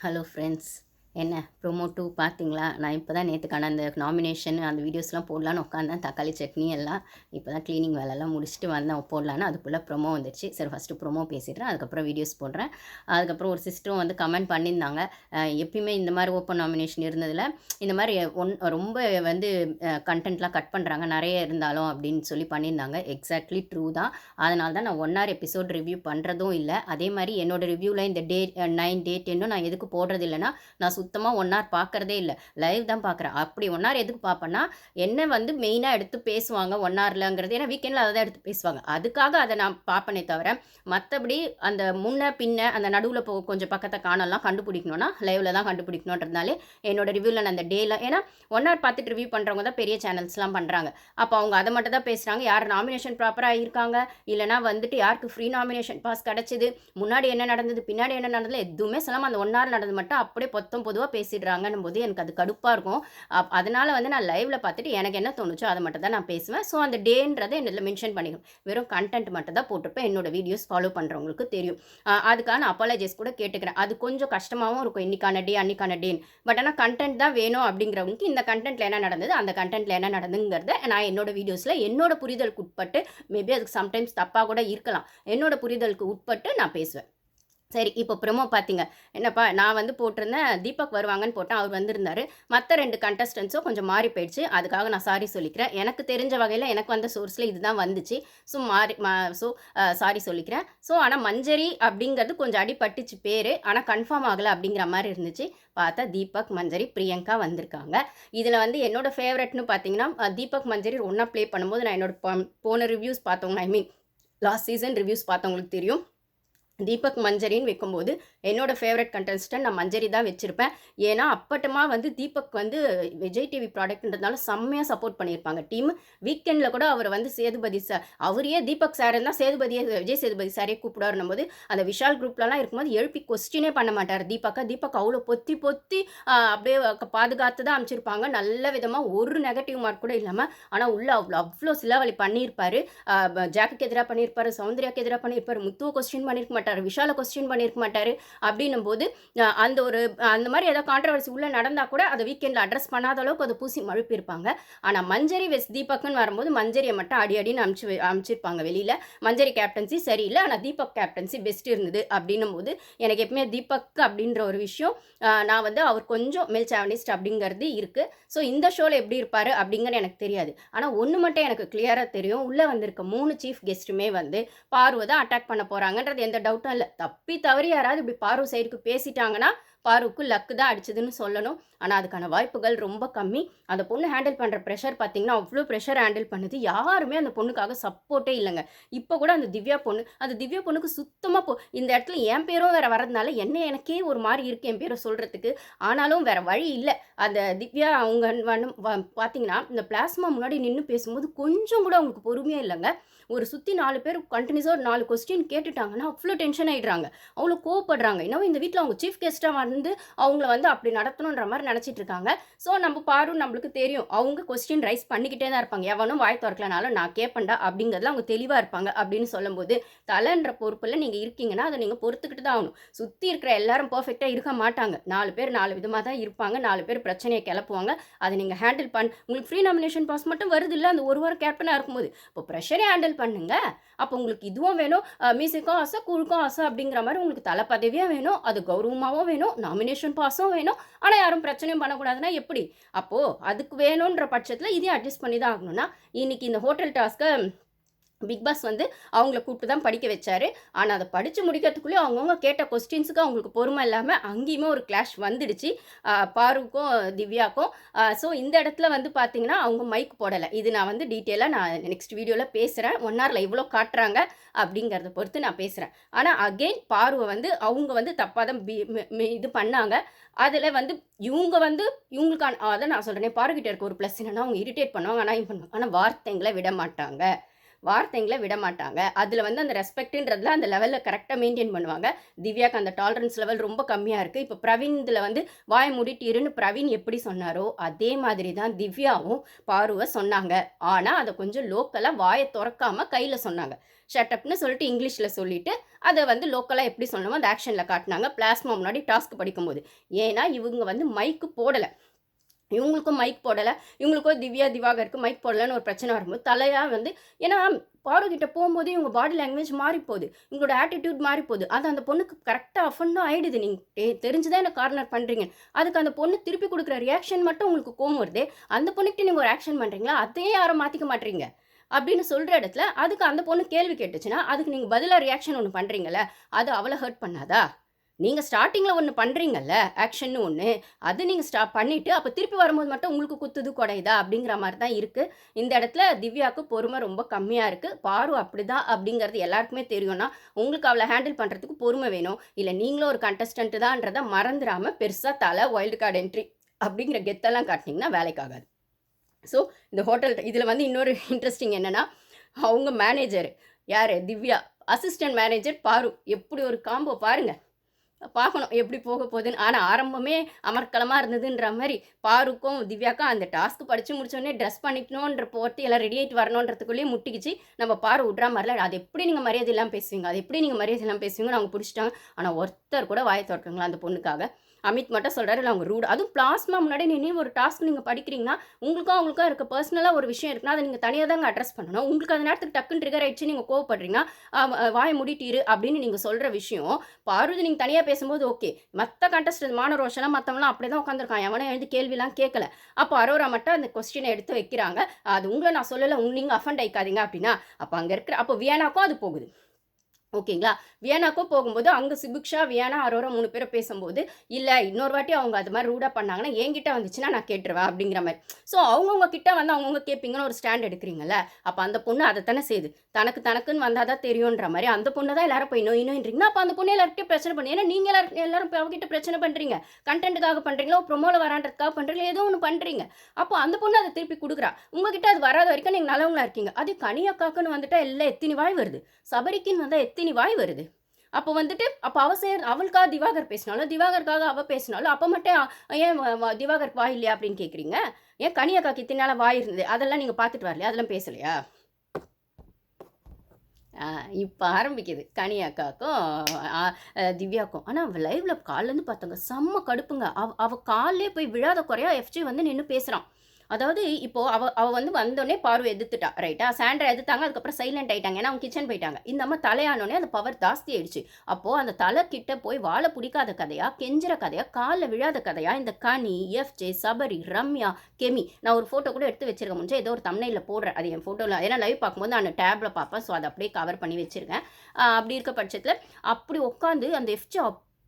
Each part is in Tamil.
ஹலோ ஃப்ரெண்ட்ஸ் என்ன ப்ரோமோ டூ பார்த்தீங்களா? நான் இப்போ தான் நேற்றுக்கான அந்த நாமினேஷன் அந்த வீடியோஸ்லாம் போடலான்னு உட்காந்தேன் தக்காளி சட்னி எல்லாம் இப்போ தான் க்ளீனிங் வேலைலாம் முடிச்சுட்டு வந்தேன். போடலான்னு அதுக்குள்ளே ப்ரோமோ வந்துடுச்சு சரி ஃபஸ்ட்டு ப்ரோமோ பேசிடுறேன். அதுக்கப்புறம் வீடியோஸ் போடுறேன். அதுக்கப்புறம் ஒரு சிஸ்டரும் வந்து கமெண்ட் பண்ணியிருந்தாங்க. எப்பயுமே இந்த மாதிரி ஓப்பன் நாமினேஷன் இருந்ததில் இந்த மாதிரி ஒன் ரொம்ப வந்து கண்டென்ட்லாம் கட் பண்ணுறாங்க நிறைய இருந்தாலும் அப்படின்னு சொல்லி பண்ணியிருந்தாங்க. எக்ஸாக்ட்லி ட்ரூ தான். அதனால தான் நான் ஒன் ஹவர் எபிசோட் ரிவ்யூ பண்ணுறதும் இல்லை. அதே மாதிரி என்னோடய ரிவ்யூவில் இந்த டே நைன் டே டென்னும் நான் எதுக்கு போடுறது இல்லைன்னா நான் சுத்தமாக ஒன் ஹவர் பார்க்குறதே இல்லை. லைவ் தான் பார்க்குறேன் அப்படி ஒன் ஹவர் எதுக்கு பார்ப்பேன்னா என்ன வந்து மெயினாக எடுத்து பேசுவாங்க ஒன் ஹவர்லங்கிறது ஏன்னா வீக்கெண்டில் அதை தான் எடுத்து பேசுவாங்க. அதுக்காக அதை நான் பார்ப்பனே தவிர மற்றபடி அந்த முன்ன பின்ன அந்த நடுவில் போ கொஞ்சம் பக்கத்தை காணலாம் கண்டுபிடிக்கணும்னா லைவில் தான் கண்டுபிடிக்கணுன்றதுனாலே என்னோட ரிவ்யூவில் நான் அந்த டேல ஏன்னா ஒன் ஹவர் பார்த்துட்டு ரிவ்யூ பண்ணுறவங்க தான் பெரிய சேனல்ஸ்லாம் பண்ணுறாங்க அப்போ அவங்க அதை மட்டும் தான் பேசுகிறாங்க யார் நாமினேஷன் ப்ராப்பராக இருக்காங்க? இல்லைனா வந்துட்டு யாருக்கு ஃப்ரீ நாமினேஷன் பாஸ் கிடச்சிது? முன்னாடி என்ன நடந்தது? பின்னாடி என்ன நடந்தது? எதுவுமே சொல்லாமல் அந்த ஒன் ஹவர் நடந்தது மட்டும் அப்படியே பொத்தம் பொதுவாக பேசிடுறாங்கன்னும் போது எனக்கு அது கடுப்பாக இருக்கும். அப் அதனால் வந்து நான் லைவில் பார்த்துட்டு எனக்கு என்ன தோணுச்சோ அதை மட்டும் தான் நான் பேசுவேன். ஸோ அந்த டேன்றதை என்னில் மென்ஷன் பண்ணிக்கணும். வெறும் கண்டென்ட் மட்டும் தான் போட்டிருப்பேன். என்னோடய வீடியோஸ் ஃபாலோ பண்ணுறவங்களுக்கு தெரியும். அதுக்கான அப்பாலஜைஸ் கூட கேட்டுக்கிறேன். அது கொஞ்சம் கஷ்டமாகவும் இருக்கும். இன்னைக்கான டே அன்றைக்கான டேன் பட் ஆனால் கண்டென்ட் தான் வேணும் அப்படிங்கிறவங்களுக்கு இந்த கண்டென்ட்டில் என்ன நடந்தது அந்த கண்டென்ட்டில் என்ன நடந்துங்கிறத நான் என்னோடய வீடியோஸில் என்னோட புரிதலுக்கு உட்பட்டு மேபி அதுக்கு சம்டைம்ஸ் தப்பாக கூட இருக்கலாம். என்னோட புரிதலுக்கு உட்பட்டு நான் பேசுவேன். சரி இப்போ ப்ரொமோ பார்த்தீங்க என்னப்பா நான் வந்து போட்டிருந்தேன் தீபக் வருவாங்கன்னு போட்டேன் அவர் வந்திருந்தாரு. மற்ற ரெண்டு கண்டஸ்டன்ஸும் கொஞ்சம் மாறி போயிடுச்சு. அதுக்காக நான் சாரி சொல்லிக்கிறேன். எனக்கு தெரிஞ்ச வகையில் எனக்கு வந்த சோர்ஸில் இதுதான் வந்துச்சு. ஸோ மாறி ஸோ சாரி சொல்லிக்கிறேன். ஸோ ஆனால் மஞ்சரி அப்படிங்கிறது கொஞ்சம் அடிபட்டுச்சு பேர். ஆனால் கன்ஃபார்ம் ஆகலை அப்படிங்கிற மாதிரி இருந்துச்சு. பார்த்தா தீபக் மஞ்சரி பிரியங்கா வந்திருக்காங்க. இதில் வந்து என்னோடய ஃபேவரட்னு பார்த்தீங்கன்னா தீபக் மஞ்சரி ஒன்றா ப்ளே பண்ணும்போது நான் என்னோட போன ரிவ்யூஸ் பார்த்தவங்க I mean last season reviews பார்த்தவங்களுக்கு தெரியும். தீபக் மஞ்சரின்னு வைக்கும்போது என்னோட ஃபேவரட் கண்டஸ்டன்ட் நான் மஞ்சரி தான் வச்சுருப்பேன். ஏன்னா அப்பட்டமாக வந்து தீபக் வந்து விஜய் டிவி ப்ராடக்ட்ன்றதுனால செம்மையாக சப்போர்ட் பண்ணியிருப்பாங்க டீம் வீக்கெண்டில் கூட அவர் வந்து சேதுபதி சார் அவரையே தீபக் சார் தான் சேதுபதியை விஜய் சேதுபதி சாரே கூப்பிடாருன்னும் போது அந்த விஷால் குரூப்லலாம் இருக்கும்போது எழுப்பி கொஸ்டினே பண்ண மாட்டார் தீபக்கா. தீபக் அவ்வளோ பொத்தி பொத்தி அப்படியே பாதுகாத்து தான் அமைச்சிருப்பாங்க நல்ல விதமாக ஒரு நெகட்டிவ் மார்க் கூட இல்லாமல் ஆனால் உள்ள அவ்வளோ அவ்வளோ சிலவழி பண்ணியிருப்பார். ஜாக்குக்கு எதிராக பண்ணியிருப்பார் சௌந்தர்யாக்கு எதிராக பண்ணியிருப்பார் முத்துவை கொஸ்டின் பண்ணியிருக்க மாட்டார். விஷாலை கொஸ்டின் பண்ணியிருக்க மாட்டார். அப்படின்னும் போது அந்த ஒரு அந்த மாதிரி ஏதாவது கான்ட்ரவர்சி உள்ளே நடந்தால் கூட அதை வீக்கெண்டில் அட்ரஸ் பண்ணாத அளவுக்கு அதை பூசி மழுப்பியிருப்பாங்க. ஆனால் மஞ்சரி வெஸ் தீபக்னு வரும்போது மஞ்சரியை மட்டும் அடி அடின்னு அமுச்சு வை- அமுச்சிருப்பாங்க வெளியில். மஞ்சரி கேப்டன்சி சரியில்லை. ஆனால் தீபக் கேப்டன்சி பெஸ்ட் இருந்தது அப்படின்னும் போது எனக்கு எப்பவுமே தீபக் அப்படின்ற ஒரு விஷயம் நான் வந்து அவர் கொஞ்சம் மெல் சாவனிஸ்ட் அப்படிங்கிறது இருக்குது ஸோ இந்த ஷோவில் எப்படி இருப்பார் அப்படிங்கிறது எனக்கு தெரியாது. ஆனால் ஒன்று மட்டும் எனக்கு கிளியராக தெரியும். உள்ளே வந்திருக்க மூணு சீஃப் கெஸ்ட்டுமே வந்து பார்வை தான் அட்டாக் பண்ண போகிறாங்கன்றது எந்த டவுட் மட்டும் இல்லை. தப்பி தவறி யாராவது இப்படி பார்வை சைடுக்கு பேசிட்டாங்கன்னா பாருக்கு லக்கு தான் அடிச்சதுன்னு சொல்லணும். ஆனால் அதுக்கான வாய்ப்புகள் ரொம்ப கம்மி. அந்த பொண்ணு ஹேண்டில் பண்ணுற ப்ரெஷர் பார்த்தீங்கன்னா அவ்வளோ ப்ரெஷர் ஹேண்டில் பண்ணுது. யாருமே அந்த பொண்ணுக்காக சப்போர்ட்டே இல்லைங்க. இப்போ கூட அந்த திவ்யா பொண்ணு அந்த திவ்யா பொண்ணுக்கு சுத்தமாக போ இந்த இடத்துல என் பேரும் வேறு வரதுனால என்ன எனக்கே ஒரு மாதிரி இருக்குது என் பேரை சொல்கிறதுக்கு ஆனாலும் வேறு வழி இல்லை. அந்த திவ்யா அவங்க வண்ணம் வ- பார்த்தீங்கன்னா இந்த பிளாஸ்மா முன்னாடி நின்று பேசும்போது கொஞ்சம் கூட அவங்களுக்கு பொறுமையாக இல்லைங்க. ஒரு சுற்றி நாலு பேர் கண்டினியூஸாக ஒரு நாலு கொஸ்டின் கேட்டுட்டாங்கன்னா அவ்வளோ டென்ஷன் ஆகிடுறாங்க அவ்வளோ கோவப்படுறாங்க. இன்னும் இந்த வீட்டில் அவங்க சீஃப் கெஸ்ட்டாக வந்து அவங்கள வந்து அப்படி நடத்தணுன்ற மாதிரி நினச்சிட்டு இருக்காங்க ஸோ நம்ம பாரும் நம்மளுக்கு தெரியும். அவங்க கொஸ்டின் ரைஸ் பண்ணிக்கிட்டே தான் இருப்பாங்க. எவனும் வாய் திறக்கலனாலும் நான் கேட்பேன்டா அப்படிங்கிறதுல அவங்க தெளிவாக இருப்பாங்க அப்படின்னு சொல்லும்போது தலைன்ற பொறுப்பில் நீங்கள் இருக்கீங்கன்னா அதை நீங்கள் பொறுத்துக்கிட்டு தான் ஆகணும். சுற்றி இருக்கிற எல்லாரும் பர்ஃபெக்டாக இருக்க மாட்டாங்க. நாலு பேர் நாலு விதமாக தான் இருப்பாங்க. நாலு பேர் பிரச்சனையை கிளப்புவாங்க. அதை நீங்கள் ஹேண்டில் பண்ண உங்களுக்கு ஃப்ரீ நாமினேஷன் பாஸ் மட்டும் வருது இல்லை அந்த ஒரு வாரம் கேப்டனாக இருக்கும்போது இப்போ ப்ரெஷரே ஹேண்டில் பண்ணுங்க. அப்போ உங்களுக்கு இதுவும் வேணும் மியூசிக்கும் ஆசை குழுக்கும் ஆசை அப்படிங்கிற மாதிரி உங்களுக்கு தலை பதவியாக வேணும் அது கௌரவமாகவும் வேணும் நாமினேஷன் பாஸும் வேணும். ஆனால் யாரும் பிரச்சனையும் பண்ணக்கூடாதுன்னா எப்படி? அப்போது அதுக்கு வேணுன்ற பட்சத்தில் இதையும் அட்ஜஸ்ட் பண்ணி தான் ஆகணும்னா இன்றைக்கி இந்த ஹோட்டல் டாஸ்க்கை பிக் பாஸ் வந்து அவங்கள கூப்பிட்டு தான் படிக்க வச்சாரு. ஆனால் அதை படித்து முடிக்கிறதுக்குள்ளே அவங்கவுங்க கேட்ட கொஸ்டின்ஸுக்கு அவங்களுக்கு பொறுமை இல்லாமல் அங்கேயுமே ஒரு கிளாஷ் வந்துடுச்சு. பாருக்கும் திவ்யாக்கும். ஸோ இந்த இடத்துல வந்து பார்த்தீங்கன்னா அவங்க மைக் போடலை. இது நான் வந்து டீட்டெயிலாக நான் நெக்ஸ்ட் வீடியோவில் பேசுகிறேன் ஒன் ஹவரில் இவ்வளோ காட்டுறாங்க அப்படிங்கிறத பொறுத்து நான் பேசுகிறேன் ஆனால் அகெயின் பார்வை வந்து அவங்க வந்து தப்பாக தான் இது பண்ணாங்க. அதில் வந்து இவங்க வந்து இவங்களுக்கான அதை நான் சொல்கிறேன் பாருக்கிட்ட இருக்க ஒரு ப்ளஸ் என்னென்னா அவங்க இரிட்டேட் பண்ணுவாங்க. ஆனால் பண்ணுவாங்க ஆனால் வார்த்தைங்களை விட மாட்டாங்க. வார்த்தைங்களை விட மாட்டாங்க அதில் வந்து அந்த ரெஸ்பெக்ட்ன்றதுல அந்த லெவலில் கரெக்டாக மெயின்டைன் பண்ணுவாங்க. திவ்யாக்கு அந்த டாலரன்ஸ் லெவல் ரொம்ப கம்மியாக இருக்குது இப்போ பிரவீன் இதில் வந்து வாய் மூடிட்டு இருன்னு பிரவீன் எப்படி சொன்னாரோ அதே மாதிரி தான் திவ்யாவும் பார்வை சொன்னாங்க. ஆனால் அதை கொஞ்சம் லோக்கலாக வாயை திறக்காமல் கையில் சொன்னாங்க. ஷட்டப்னு சொல்லிட்டு இங்கிலீஷில் சொல்லிட்டு அதை வந்து லோக்கலாக எப்படி சொல்லணுமோ அந்த ஆக்ஷனில் காட்டினாங்க. பிளாஸ்மா முன்னாடி டாஸ்க் படிக்கும்போது. ஏன்னா இவங்க வந்து மைக்கு போடலை. இவங்களுக்கும் மைக் போடலை. இவங்களுக்கும் திவ்யா திவாகருக்கு மைக் போடலைன்னு ஒரு பிரச்சனை வரும்போது தலையாக வந்து ஏன்னா பாடகிட்ட போகும்போது இவங்க பாடி லாங்குவேஜ் மாறி போகுது உங்களோட ஆட்டிடியூட் மாறி போகுது அது அந்த பொண்ணுக்கு கரெக்டாக அஃபண்டும் ஆகிடுது நீங்கள் தெரிஞ்சுதான் என்ன கார்னர் பண்ணுறீங்க அதுக்கு அந்த பொண்ணு திருப்பி கொடுக்குற ரியாக்ஷன் மட்டும் உங்களுக்கு கோவம் வருது அந்த பொண்ணுக்கிட்ட நீங்கள் ஒரு ஆக்ஷன் பண்ணுறீங்களா அதையே யாரும் மாற்றிக்க மாட்டீங்க. அப்படின்னு சொல்கிற இடத்துல அதுக்கு அந்த பொண்ணு கேள்வி கேட்டுச்சுன்னா அதுக்கு நீங்கள் பதிலாக ரியாக்ஷன் ஒன்று பண்ணுறீங்களே அது அவளை ஹர்ட் பண்ணாதா? நீங்கள் ஸ்டார்டிங்கில் ஒன்று பண்ணுறீங்கல்ல ஆக்ஷன் ஒன்று அது நீங்கள் ஸ்டா பண்ணிவிட்டு அப்போ திருப்பி வரும்போது மட்டும் உங்களுக்கு குத்துது குடையுதா? அப்படிங்கிற மாதிரி தான் இருக்குது இந்த இடத்துல திவ்யாவுக்கு பொறுமை ரொம்ப கம்மியாக இருக்குது பாரு அப்படி தான் அப்படிங்கிறது எல்லாருக்குமே தெரியும்னா உங்களுக்கு அவளை ஹேண்டில் பண்ணுறதுக்கு பொறுமை வேணும். இல்லை நீங்களும் ஒரு கண்டஸ்டன்ட்டு தான்றதை மறந்துடாமல் பெருசாக தலை வைல்டு கார்டு என்ட்ரி அப்படிங்கிற கெத்தெல்லாம் காட்டினீங்கன்னா வேலைக்காகாது ஸோ இந்த ஹோட்டல் இதில் வந்து இன்னொரு இன்ட்ரெஸ்டிங் என்னென்னா அவங்க மேனேஜர் யார்? திவ்யா. அசிஸ்டன்ட் மேனேஜர் பாரு எப்படி ஒரு காம்போ பாருங்கள் பார்க்கணும் எப்படி போக போகுதுன்னு. ஆனால் ஆரம்பமே அமர்க்கலமாக இருந்ததுன்ற மாதிரி பாருக்கும் திவ்யாக்கும் அந்த டாஸ்க்கு படித்து முடிச்சோடனே ட்ரெஸ் பண்ணிக்கணுன்ற போட்டு எல்லாம் ரெடி ஆகிட்டு வரணுன்றதுக்குள்ளேயே முட்டிக்கிச்சு. நம்ம பாரு விட்றா மாதிரிலாம் அது எப்படி நீங்கள் மரியாதை இல்லாமல் பேசுவீங்க? அது எப்படி நீங்கள் மரியாதை இல்லாமல் பேசுவீங்கன்னு அவங்க பிடிச்சிட்டாங்க. ஆனால் ஒருத்தர் கூட வாயை திறக்குங்களா அந்த பொண்ணுக்காக? அமித் மட்டும் சொல்கிறாரு இல்லை அவங்க ரூட் அதுவும் பிளாஸ்மா முன்னாடி நின்று ஒரு டாஸ்க் நீங்கள் படிக்கிறீங்கன்னா உங்களுக்கும் அவங்களுக்கும் இருக்க பர்சனலாக ஒரு விஷயம் இருக்குன்னா அதை நீங்கள் தனியாக தாங்க அட்ரஸ் பண்ணணும். உங்களுக்கு அந்த நேரத்துக்கு டக்குன்னு ட்ரிகர் ஆயிடுச்சு நீங்கள் கோவப்படுறீங்கன்னா வாயை முடிட்டீரு அப்படின்னு நீங்கள் சொல்கிற விஷயம் பார்வதி நீங்கள் தனியாக பேசும்போது ஓகே மற்ற கண்டஸ்ட் மானரோஷனா மற்றவங்களாம் அப்படியே தான் உட்காந்துருக்கான் எவனே எழுந்து கேள்விலாம் கேட்கல அப்போ அரோரா மட்டும் அந்த கொஸ்டினை எடுத்து வைக்கிறாங்க. அது உங்களை நான் சொல்லலை நீங்கள் அஃபண்ட் ஆயிக்காதீங்க அப்படின்னா அப்போ அங்கே இருக்கிற அப்போ வியனாக்கும் அது போகுது. ஓகேங்களா? வியனாக்கோ போகும்போது அங்கே சிபுக்ஷா வியனா அரோரா மூணு பேரை பேசும்போது இல்லை இன்னொரு வாட்டி அவங்க அது மாதிரி ரூடாக பண்ணாங்கன்னா என்கிட்ட வந்துச்சுன்னா நான் கேட்டுருவேன் அப்படிங்கிற மாதிரி. ஸோ அவங்கவுங்க கிட்ட வந்து அவங்கவுங்க கேட்பீங்கன்னு ஒரு ஸ்டாண்ட் எடுக்கிறீங்கல்ல அப்போ அந்த பொண்ணு அதை தானே செய்யுது தனக்கு தனக்குன்னு வந்தால் தான் தெரியுன்ற மாதிரி அந்த பொண்ணு தான் எல்லாரும் போய் இன்னும் நோயின்றீங்கன்னா அப்போ அந்த பொண்ணு எல்லார்கிட்டையும் பிரச்சனை பண்ணி ஏன்னா நீங்கள் எல்லாரும் எல்லாரும் அவகிட்ட பிரச்சனை பண்ணுறீங்க கண்டென்ட்டுக்காக பண்ணுறீங்களோ ப்ரொமோவில் வரான்றதுக்காக பண்ணுறீங்களோ ஏதோ ஒன்று பண்ணுறீங்க அப்போ அந்த பொண்ணு அதை திருப்பி கொடுக்குறா. உங்ககிட்ட அது வராத வரைக்கும் நீங்கள் நல்லவங்களா இருக்கீங்க. அது கனியக்காக்குன்னு வந்துட்டால் எல்லாம் எத்தினி வாய் வருது. சபரிக்குன்னு வந்தால் எத்தனை வாய் வருது. அப்போ வந்துட்டு அப்போ அவ சே அவளுக்காக திவாகர் பேசினாலும் திவாகருக்காக அவள் பேசினாலும் அப்போ மட்டும் ஏன் திவாகர் வாய் இல்லையா அப்படின்னு கேட்குறீங்க ஏன் கனியக்காக்கு இத்தினால வாய் இருந்தது? அதெல்லாம் நீங்கள் பார்த்துட்டு வரலையா? அதெல்லாம் பேசலையா? இப்போ ஆரம்பிக்குது. கனி அக்காவுக்கும் திவ்யாக்கும். ஆனால் அவள் லைவில் காலிலேருந்து பார்த்தாங்க. செம்ம கடுப்புங்க. அவ அவள் காலிலே போய் விழாத குறையா எஃப்ஜி வந்து நின்று பேசுகிறான் அதாவது இப்போ அவ அவ வந்து வந்தோடனே பார்வை எதிர்த்துட்டா ரைட்டா சாண்ட்ரா எதிர்த்தாங்க அதுக்கப்புறம் சைலண்ட் ஆயிட்டாங்க. ஏன்னா அவங்க கிச்சன் போயிட்டாங்க. இந்த அம்மா தலையானோடனே அந்த பவர் ஜாஸ்தி ஆயிடுச்சு. அப்போ அந்த தலை கிட்ட போய் வாழை பிடிக்காத கதையா கெஞ்சுற கதையா காலில் விழாத கதையா இந்த கனி எஃப்ஜே சபரி ரம்யா கெமி. நான் ஒரு ஃபோட்டோ கூட எடுத்து வச்சிருக்க முடிஞ்சு ஏதோ ஒரு தமிழில் போடுறேன். அது என் ஃபோட்டோவில் ஏன்னா லைவ் பார்க்கும்போது நான் டேப்ல பார்ப்பேன். ஸோ அதை அப்படியே கவர் பண்ணி வச்சிருக்கேன். அப்படி இருக்க பட்சத்தில் அப்படி உட்காந்து அந்த எஃப்ஜே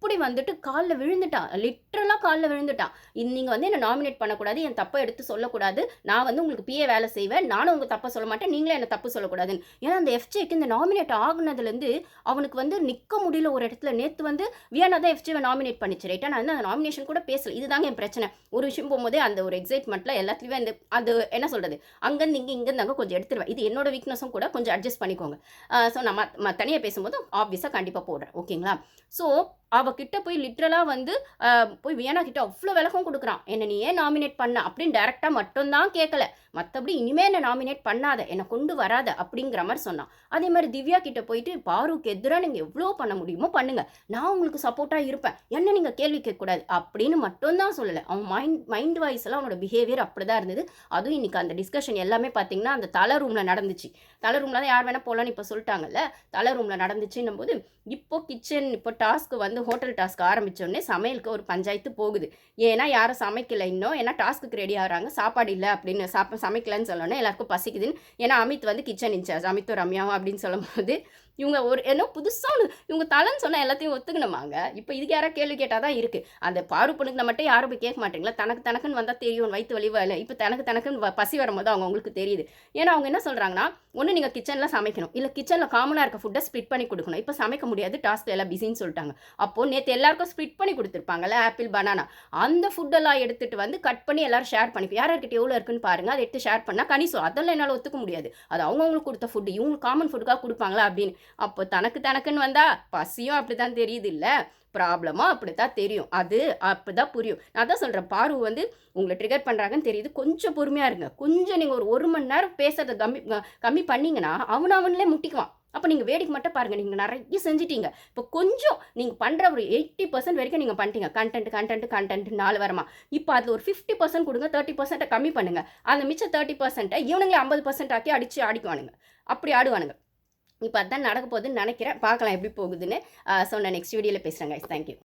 அப்படி வந்துட்டு காலில் விழுந்துட்டான் லிட்ரலாக காலில் விழுந்துட்டான் நீங்கள் வந்து என்னை நாமினேட் பண்ணக்கூடாது. என் தப்பை எடுத்து சொல்லக்கூடாது. நான் வந்து உங்களுக்கு பிஏ வேலை செய்வேன். நானும் உங்கள் தப்பை சொல்ல மாட்டேன். நீங்களே என்னை தப்பு சொல்லக்கூடாதுன்னு. ஏன்னா அந்த எஃப்ஜேக்கு இந்த நாமினேட் ஆகுனதுலேருந்து அவனுக்கு வந்து நிற்க முடியல ஒரு இடத்துல. நேற்று வந்து வியானா தான் எஃப்ஜேவை நாமினேட் பண்ணிச்சு. ரைட்டா நான் வந்து அந்த நாமினேஷன் கூட பேசல. இதுதாங்க என் பிரச்சனை. ஒரு விஷயம் போகும்போதே அந்த ஒரு எக்ஸைட்மெண்ட்டில் எல்லாத்துலேயுமே அந்த அது என்ன சொல்கிறது அங்கேருந்து இங்கே இங்கேருந்தாங்க கொஞ்சம் எடுத்துருவேன். இது என்னோட வீக்னஸும் கூட கொஞ்சம் அட்ஜஸ்ட் பண்ணிக்கோங்க. ஸோ நான் தனியாக பேசும்போது ஆப்வியஸாக கண்டிப்பாக போடுறேன். ஓகேங்களா? ஸோ அவகிட்ட போய் லிட்ரலாக வந்து போய் வியனா கிட்ட அவ்வளோ விளக்கம் கொடுக்குறான். என்னை நீ ஏன் நாமினேட் பண்ண அப்படின்னு டேரெக்டாக மட்டும்தான் கேட்கல மற்றபடி இனிமேல் என்னை நாமினேட் பண்ணாத என்னை கொண்டு வராத அப்படிங்கிற மாதிரி சொன்னான். அதே மாதிரி திவ்யா கிட்ட போயிட்டு பாருக்கு எதிராக நீங்கள் எவ்வளோ பண்ண முடியுமோ பண்ணுங்கள் நான் உங்களுக்கு சப்போர்ட்டாக இருப்பேன். என்ன நீங்கள் கேள்வி கேட்கக்கூடாது அப்படின்னு மட்டும்தான் சொல்லலை. அவன் மைண்ட் மைண்ட் வாய்ஸ்லாம் அவனோட பிஹேவியர் அப்படி தான் இருந்தது. அதுவும் இன்றைக்கி அந்த டிஸ்கஷன் எல்லாமே பார்த்தீங்கன்னா அந்த தலை ரூமில் நடந்துச்சு. தலை ரூமில் தான் யார் வேணால் போகலான்னு இப்போ சொல்லிட்டாங்கல்ல. தலை ரூமில் நடந்துச்சுன்னும் போது இப்போ கிச்சன் இப்போ டாஸ்க்கு வந்து ஹோட்டல் டாஸ்க் ஆரம்பித்தோடனே சமையலுக்கு ஒரு பஞ்சாயத்து போகுது. ஏன்னா யாரும் சமைக்கலை இன்னும். ஏன்னா டாஸ்க்கு ரெடி ஆகிறாங்க. சாப்பாடு இல்லை அப்படின்னு சாப்ப சமைக்கலன்னு சொல்லணும்னா எல்லாருக்கும் பசிக்குதுன்னு. ஏன்னா அமித் வந்து கிச்சன் இன்சார்ஜ் அமித்தும் ரம்யாவும் அப்படின்னு சொல்லும்போது இவங்க ஒரு என்ன புதுசாக ஒன்று இவங்க தலைன்னு சொன்னால் எல்லாத்தையும் ஒத்துக்கணுமாங்க? இப்போ இதுக்கு யாராவது கேள்வி கேட்டால் தான் இருக்குது அந்த பாரு பொண்ணுக்கு மட்டும் யாரும் போய் கேட்க மாட்டீங்களா? தனக்கு தனக்குன்னு வந்தால் தெரியும் வயிற்று வலி இல்லை இப்போ தனக்கு தனக்குன்னு பசி வரும்போது அவங்க அவங்களுக்கு தெரியுது. ஏன்னா அவங்க என்ன சொல்கிறாங்கன்னா ஒன்று நீங்கள் கிச்சனில் சமைக்கணும். இல்லை கிச்சனில் காமனாக இருக்க ஃபுட்டை ஸ்ப்ளிட் பண்ணி கொடுக்கணும். இப்போ சமைக்க முடியாது டாஸ்க் எல்லாம் பிஸின்னு சொல்லிட்டாங்க. அப்போது நேற்று எல்லாருக்கும் ஸ்ப்ளிட் பண்ணி கொடுத்துருப்பாங்கல்ல ஆப்பிள் பனானா அந்த ஃபுட்டெல்லாம் எடுத்துகிட்டு வந்து கட் பண்ணி எல்லாரும் ஷேர் பண்ணிப்போம். யார் யார்கிட்ட எவ்வளோ இருக்குன்னு பாருங்கள் அதை எடுத்து ஷேர் பண்ணால் கணிசம் அதெல்லாம் என்னால் ஒத்துக்க முடியாது. அது அவங்கவுங்களுக்கு கொடுத்த ஃபுட்டு இவங்களுக்கு காமன் ஃபுட்டுக்காக கொடுப்பாங்களா? அப்படின்னு. அப்போ தனக்கு தனக்குன்னு வந்தால் பசியும் அப்படி தான் தெரியுது இல்லை ப்ராப்ளமோ அப்படி தான் தெரியும். அது அப்படி தான் புரியும். நான் தான் சொல்கிறேன் பார்வை வந்து உங்களை ட்ரிகர் பண்ணுறாங்கன்னு தெரியுது. கொஞ்சம் பொறுமையாக இருங்க. கொஞ்சம் நீங்கள் ஒரு ஒரு மணி நேரம் பேசுறதை கம்மி கம்மி பண்ணிங்கன்னா அவன் அவனே முட்டிக்குவான். அப்போ நீங்கள் வேடிக்கை மட்டும் பாருங்கள் நீங்கள் நிறைய செஞ்சிட்டீங்க. இப்போ கொஞ்சம் நீங்கள் பண்ணுற ஒரு எயிட்டி பர்சன்ட் வரைக்கும் நீங்கள் பண்ணிட்டீங்க. கண்டென்ட் கண்டென்ட் கண்டென்ட் நாலு வரமா. இப்போ அதில் ஒரு ஃபிஃப்டி பர்சன்ட் கொடுங்க. தேர்ட்டி பர்சன்ட்டை கம்மி பண்ணுங்கள் அந்த மிச்சம் தேர்ட்டி பர்சன்ட்டை இவனுங்களே ஐம்பது பர்சன்ட் ஆக்கி அடித்து ஆடிக்குவானுங்க. அப்படி ஆடுவானுங்க. இப்போ அதான் நடக்க போகுதுன்னு நினைக்கிறேன். பார்க்கலாம் எப்படி போகுதுன்னு ஸோ நான் நெக்ஸ்ட் வீடியோவில் பேசுகிறேன் கைஸ் தேங்க்யூ